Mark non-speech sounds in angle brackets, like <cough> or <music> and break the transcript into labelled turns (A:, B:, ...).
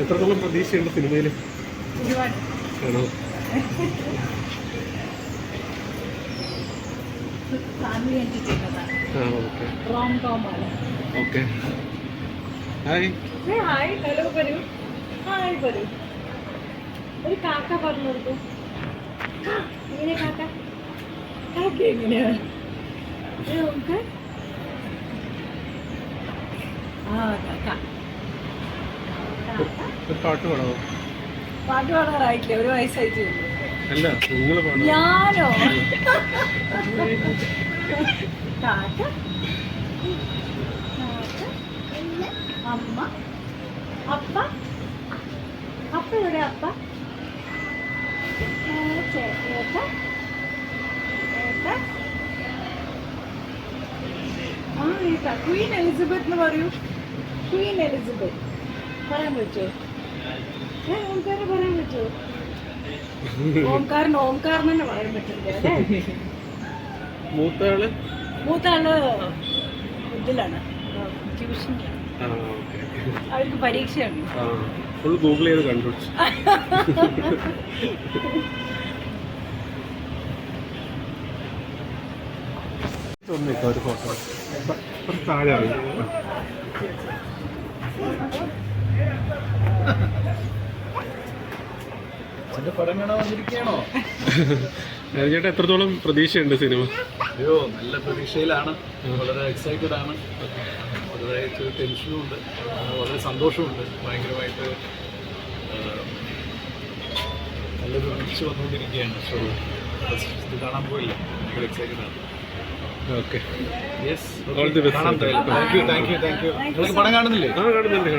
A: എത്രത്തോളം പ്രതീക്ഷയുണ്ട് സിനിമയിൽ ആണോ? Okay. Hi.
B: Hi. Hello hi ഒരു കാക്ക പറഞ്ഞു കൊടുത്തു എങ്ങനെ കാക്ക. കാക്ക എങ്ങനെയാ? ഏ, നമുക്ക് ആ കാക്ക. കാക്ക.
A: ഒരു പാട്ട് പാടാമോ
B: പാട്ട് പാടാറായിട്ടില്ല ഒരു വയസ്സായിട്ട്
A: അല്ല നിങ്ങൾ
B: ഞാനോ? കാക്ക. അമ്മ. അപ്പ. അപ്പ എവിടെ അപ്പ? ഏ, ചേ- ഏട്ട ഏട്ട ആ ഏട്ട ക്വീൻ എലിസബത്ത് എന്ന് പറയൂ. ക്വീൻ എലിസബത്ത് പറയാൻ പറ്റുമോ? ഏ ഓംകാരം പറയാൻ പറ്റുമോ? ഓംകാരൻ ഓംകാരൻ തന്നെ പറയാൻ പറ്റില്ല അല്ലേ?
A: മൂത്ത ആൾ
B: മൂത്ത ആൾ ഇതിലാണ് ട്യൂഷനിലാണ് അവർക്ക് പരീക്ഷയാണ്
A: ഫുൾ ഗൂഗിൾ ചെയ്ത് കണ്ടുപിടിച്ചു. <laughs> ഒന്നിട്ടോ ഒരു ഫോട്ടോ താഴെ ഇറങ്ങി
C: എന്റെ പടം കാണാൻ വന്നിരിക്കുകയാണോ?
A: ചേട്ടാ എത്രത്തോളം പ്രതീക്ഷയുണ്ട് സിനിമ?
C: അയ്യോ നല്ല പ്രതീക്ഷയിലാണ്. വളരെ എക്സൈറ്റഡ് ആണ്. വളരെ ടെൻഷനും ഉണ്ട്. വളരെ സന്തോഷമുണ്ട്. ഭയങ്കരമായിട്ട് നല്ലൊരു റിച്ച് വന്നുകൊണ്ടിരിക്കുകയാണ്. ഷോ ഇത് കാണാൻ പോയില്ല. ഭയങ്കര എക്സൈറ്റഡ് ആണ്.
A: Okay.
C: Yes
A: all
C: the thank you thank you thank you നിങ്ങൾക്ക് പടം കാണുന്നില്ലേ?
A: ആ കാണുന്നുണ്ട്